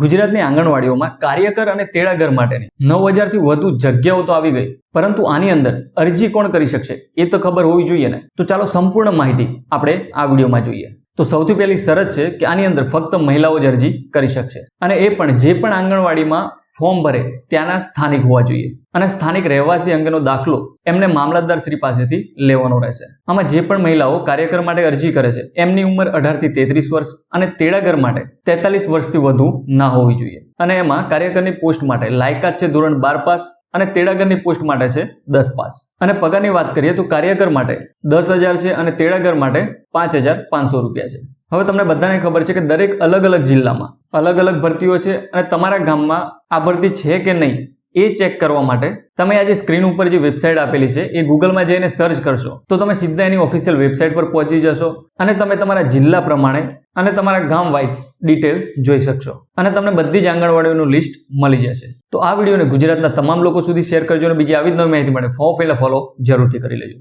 ગુજરાતની આંગણવાડીઓમાં કાર્યકર અને તેડાગર માટેની નવ હજારથી વધુ જગ્યાઓ તો આવી ગઈ. પરંતુ આની અંદર અરજી કોણ કરી શકશે એ તો ખબર હોવી જોઈએ ને. તો ચાલો સંપૂર્ણ માહિતી આપણે આ વિડીયોમાં જોઈએ. તો સૌથી પહેલી શરત છે કે આની અંદર ફક્ત મહિલાઓ જ અરજી કરી શકશે. અને એ પણ જે પણ આંગણવાડીમાં ફોર્મ ભરે ત્યાંના સ્થાનિક હોવા જોઈએ. અને સ્થાનિક રહેવાસી અંગેનો દાખલો એમને મામલતદાર શ્રી પાસેથી લેવાનો રહેશે. આમાં જે પણ મહિલાઓ કાર્યકર માટે અરજી કરે છે, એમની ઉંમર અઢારથી તેત્રીસ વર્ષ અને તેડાગર માટે તેતાલીસ વર્ષથી વધુ ના હોવી જોઈએ. અને એમાં કાર્યકરની પોસ્ટ માટે લાયકાત છે ધોરણ બાર પાસ અને તેડાગરની પોસ્ટ માટે છે દસ પાસ. અને પગારની વાત કરીએ તો કાર્યકર માટે દસ હજાર છે અને તેડાગર માટે પાંચ હજાર પાંચસો રૂપિયા છે. હવે તમને બધાને ખબર છે કે દરેક અલગ અલગ જિલ્લામાં અલગ અલગ ભરતીઓ છે અને તમારા ગામમાં આ ભરતી છે કે નહીં એ ચેક કરવા માટે તમે આજે સ્ક્રીન ઉપર જે વેબસાઇટ આપેલી છે એ ગૂગલમાં જઈને સર્ચ કરશો. તો તમે સીધા એની ઓફિશિયલ વેબસાઇટ પર પહોંચી જશો અને તમે તમારા જિલ્લા પ્રમાણે અને તમારા ગામ વાઇઝ ડિટેલ જોઈ શકશો. અને તમને બધી જ આંગણવાડીઓનું લિસ્ટ મળી જશે. તો આ વિડીયોને ગુજરાતના તમામ લોકો સુધી શેર કરજો અને બીજી આવી જ નવી માહિતી માટે ફોર્મ પહેલાં ફોલો જરૂરથી કરી લેજો.